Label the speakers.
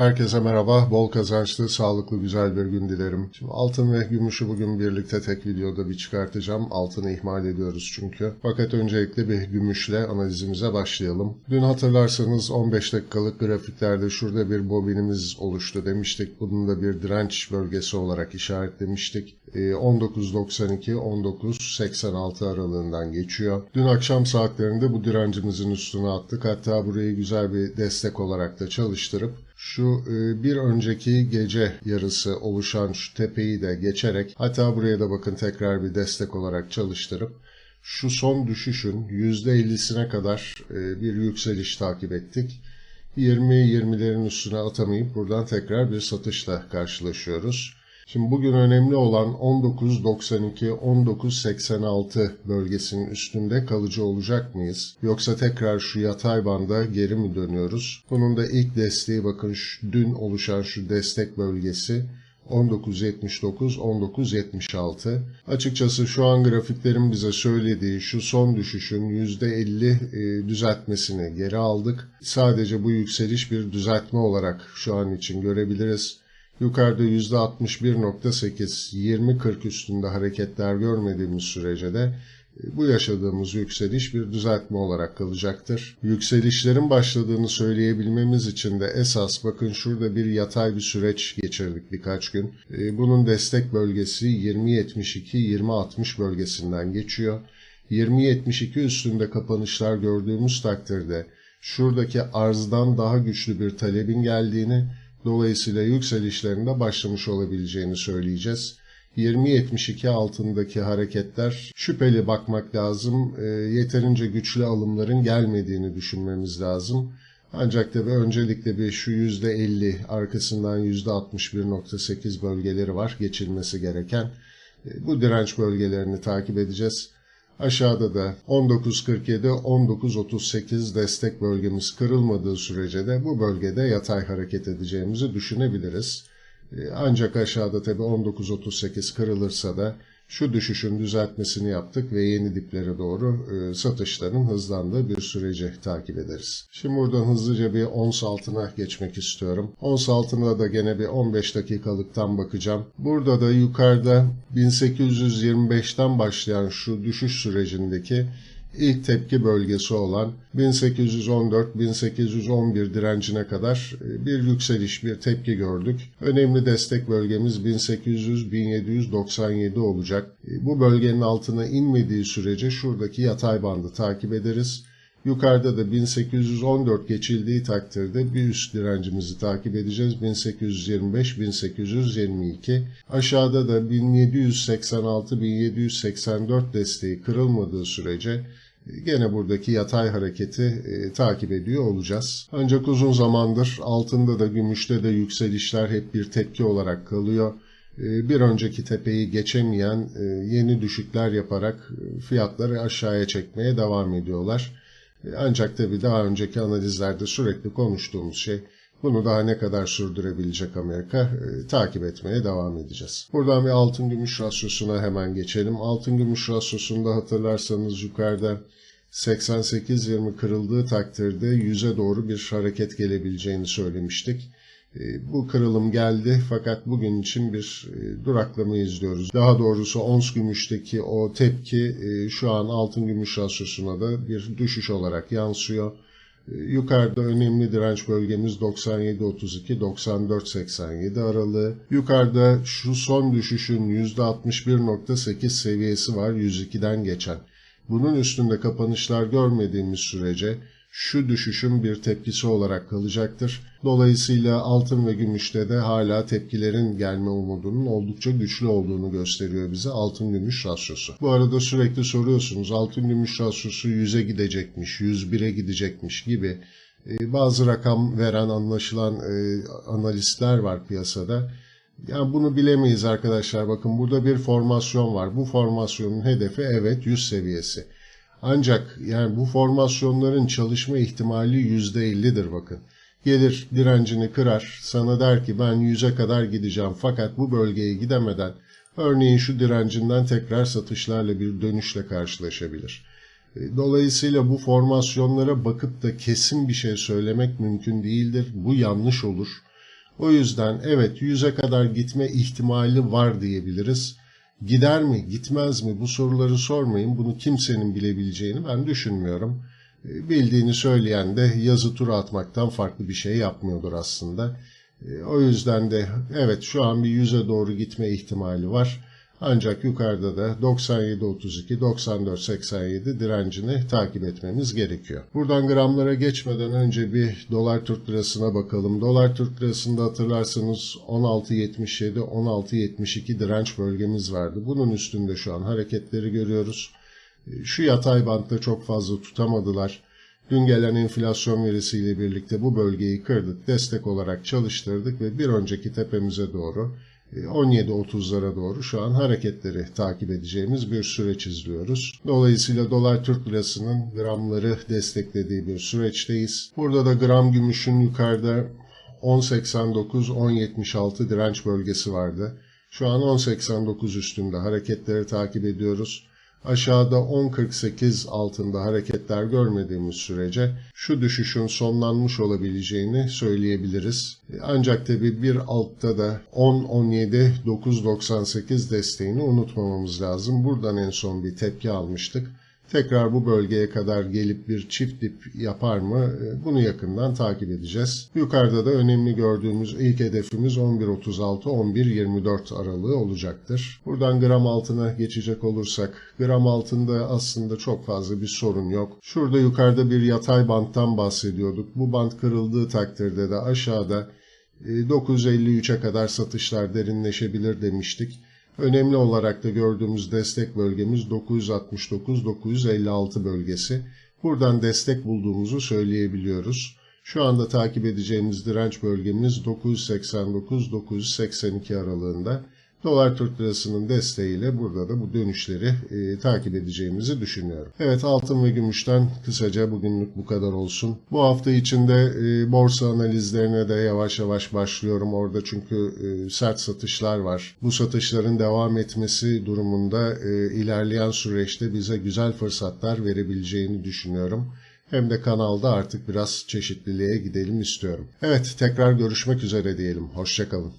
Speaker 1: Herkese merhaba, bol kazançlı, sağlıklı, güzel bir gün dilerim. Şimdi altın ve gümüşü bugün birlikte tek videoda bir çıkartacağım. Altını ihmal ediyoruz çünkü. Fakat öncelikle bir gümüşle analizimize başlayalım. Dün hatırlarsanız 15 dakikalık grafiklerde şurada bir bobinimiz oluştu demiştik. Bunun da bir direnç bölgesi olarak işaretlemiştik. Ee, 19.92-19.86 aralığından geçiyor. Dün akşam saatlerinde bu direncimizin üstüne attık. Hatta burayı güzel bir destek olarak da çalıştırıp şu e, bir önceki gece yarısı oluşan şu tepeyi de geçerek hatta buraya da bakın tekrar bir destek olarak çalıştırıp şu son düşüşün %50'sine kadar e, bir yükseliş takip ettik. 20-20'lerin üstüne atamayıp buradan tekrar bir satışla karşılaşıyoruz. Şimdi bugün önemli olan 19.92-19.86 bölgesinin üstünde kalıcı olacak mıyız? Yoksa tekrar şu yatay banda geri mi dönüyoruz? Bunun da ilk desteği bakın şu, dün oluşan şu destek bölgesi 19.79-19.76. Açıkçası şu an grafiklerin bize söylediği şu son düşüşün %50 e, düzeltmesini geri aldık. Sadece bu yükseliş bir düzeltme olarak şu an için görebiliriz. Yukarıda %61.8, 20-40 üstünde hareketler görmediğimiz sürece de e, bu yaşadığımız yükseliş bir düzeltme olarak kalacaktır. Yükselişlerin başladığını söyleyebilmemiz için de esas bakın şurada bir yatay bir süreç geçirdik birkaç gün. E, Bunun destek bölgesi 20.72-20.60 bölgesinden geçiyor. 20.72 üstünde kapanışlar gördüğümüz takdirde şuradaki arzdan daha güçlü bir talebin geldiğini Dolayısıyla yükselişlerinde başlamış olabileceğini söyleyeceğiz. 20.72 altındaki hareketler şüpheli bakmak lazım. E, yeterince güçlü alımların gelmediğini düşünmemiz lazım. Ancak tabii öncelikle bir şu %50 arkasından %61.8 bölgeleri var geçilmesi gereken. E, bu direnç bölgelerini takip edeceğiz. Aşağıda da 19.47-19.38 destek bölgemiz kırılmadığı sürece de bu bölgede yatay hareket edeceğimizi düşünebiliriz. Ancak aşağıda tabi 19.38 kırılırsa da şu düşüşün düzeltmesini yaptık ve yeni diplere doğru e, satışların hızlandığı bir süreci takip ederiz. Şimdi buradan hızlıca bir ons altına geçmek istiyorum. Ons altına da gene bir 15 dakikalıktan bakacağım. Burada da yukarıda 1825'ten başlayan şu düşüş sürecindeki ilk tepki bölgesi olan 1814-1811 direncine kadar e, bir yükseliş, bir tepki gördük. Önemli destek bölgemiz 1800-1797 olacak. E, bu bölgenin altına inmediği sürece şuradaki yatay bandı takip ederiz. Yukarıda da 1814 geçildiği takdirde bir üst direncimizi takip edeceğiz. 1825-1822. Aşağıda da 1786-1784 desteği kırılmadığı sürece gene buradaki yatay hareketi e, takip ediyor olacağız. Ancak uzun zamandır altında da gümüşte de yükselişler hep bir tepki olarak kalıyor. E, bir önceki tepeyi geçemeyen e, yeni düşükler yaparak e, fiyatları aşağıya çekmeye devam ediyorlar. Ancak tabi daha önceki analizlerde sürekli konuştuğumuz şey bunu daha ne kadar sürdürebilecek Amerika e, takip etmeye devam edeceğiz. Buradan bir altın gümüş rasyosuna hemen geçelim. Altın gümüş rasyosunda hatırlarsanız yukarıda 88-20 kırıldığı takdirde 100'e doğru bir hareket gelebileceğini söylemiştik. E, bu kırılım geldi fakat bugün için bir e, duraklama izliyoruz. Daha doğrusu ons gümüşteki o tepki e, şu an altın gümüş rasyosuna da bir düşüş olarak yansıyor. Yukarıda önemli direnç bölgemiz 97.32-94.87 aralığı. Yukarıda şu son düşüşün %61.8 seviyesi var 102'den geçen. Bunun üstünde kapanışlar görmediğimiz sürece şu düşüşün bir tepkisi olarak kalacaktır. Dolayısıyla altın ve gümüşte de hala tepkilerin gelme umudunun oldukça güçlü olduğunu gösteriyor bize altın gümüş rasyosu. Bu arada sürekli soruyorsunuz altın gümüş rasyosu 100'e gidecekmiş, 101'e gidecekmiş gibi e, bazı rakam veren anlaşılan e, analistler var piyasada. Yani bunu bilemeyiz arkadaşlar. Bakın burada bir formasyon var. Bu formasyonun hedefi evet 100 seviyesi. Ancak yani bu formasyonların çalışma ihtimali %50'dir bakın. Gelir direncini kırar, sana der ki ben 100'e kadar gideceğim fakat bu bölgeye gidemeden örneğin şu direncinden tekrar satışlarla bir dönüşle karşılaşabilir. Dolayısıyla bu formasyonlara bakıp da kesin bir şey söylemek mümkün değildir. Bu yanlış olur. O yüzden evet 100'e kadar gitme ihtimali var diyebiliriz. Gider mi, gitmez mi bu soruları sormayın. Bunu kimsenin bilebileceğini ben düşünmüyorum. E, Bildiğini söyleyen de yazı tura atmaktan farklı bir şey yapmıyordur aslında. E, O yüzden de evet şu an bir 100'e doğru gitme ihtimali var. Ancak yukarıda da 97.32, 94.87 direncini takip etmemiz gerekiyor. Buradan gramlara geçmeden önce bir dolar Türk lirasına bakalım. Dolar Türk lirasında hatırlarsanız 16.77, 16.72 direnç bölgemiz vardı. Bunun üstünde şu an hareketleri görüyoruz. Şu yatay bantta çok fazla tutamadılar. Dün gelen enflasyon verisiyle birlikte bu bölgeyi kırdık, destek olarak çalıştırdık ve bir önceki tepemize doğru 17.30'lara doğru şu an hareketleri takip edeceğimiz bir süreç izliyoruz. Dolayısıyla dolar Türk lirasının gramları desteklediği bir süreçteyiz. Burada da gram gümüşün yukarıda 10.89-10.76 direnç bölgesi vardı. Şu an 10.89 üstünde hareketleri takip ediyoruz. Aşağıda 10.48 altında hareketler görmediğimiz sürece şu düşüşün sonlanmış olabileceğini söyleyebiliriz. Ancak tabi bir altta da 10.17 9.98 desteğini unutmamamız lazım. Buradan en son bir tepki almıştık. Tekrar bu bölgeye kadar gelip bir çift dip yapar mı? Bunu yakından takip edeceğiz. Yukarıda da önemli gördüğümüz ilk hedefimiz 11.36-11.24 aralığı olacaktır. Buradan gram altına geçecek olursak, gram altında aslında çok fazla bir sorun yok. Şurada yukarıda bir yatay banttan bahsediyorduk. Bu bant kırıldığı takdirde de aşağıda 953'e kadar satışlar derinleşebilir demiştik. Önemli olarak da gördüğümüz destek bölgemiz 969-956 bölgesi. Buradan destek bulduğumuzu söyleyebiliyoruz. Şu anda takip edeceğimiz direnç bölgemiz 989-982 aralığında. Dolar Türk Lirası'nın desteğiyle burada da bu dönüşleri e, takip edeceğimizi düşünüyorum. Evet altın ve gümüşten kısaca bugünlük bu kadar olsun. Bu hafta içinde e, borsa analizlerine de yavaş yavaş başlıyorum. Orada çünkü e, sert satışlar var. Bu satışların devam etmesi durumunda e, ilerleyen süreçte bize güzel fırsatlar verebileceğini düşünüyorum hem de kanalda artık biraz çeşitliliğe gidelim istiyorum. Evet tekrar görüşmek üzere diyelim. Hoşçakalın.